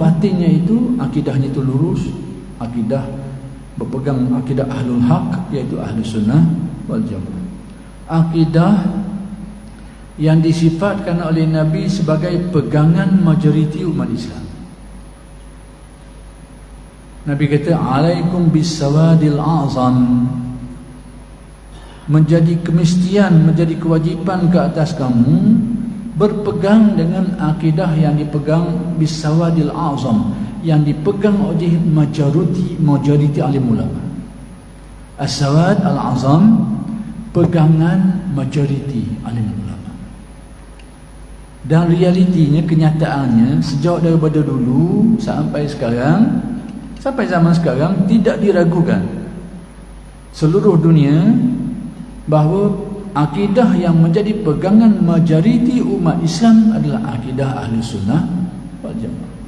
batinnya itu akidahnya itu lurus. Akidah berpegang akidah ahlul haq iaitu ahli sunnah wal jamaah. Akidah yang disifatkan oleh Nabi sebagai pegangan majoriti umat Islam. Nabi kata alaikum bisawadil azam. Menjadi kemestian menjadi kewajipan ke atas kamu berpegang dengan akidah yang dipegang bisawadil azam yang dipegang oleh majoriti majoriti alim ulama. As-sawad al-azam pegangan majoriti alim ulama. Dan realitinya kenyataannya sejak daripada dulu sampai sekarang sampai zaman sekarang tidak diragukan seluruh dunia bahawa akidah yang menjadi pegangan majoriti umat Islam adalah akidah ahli sunnah wal jamaah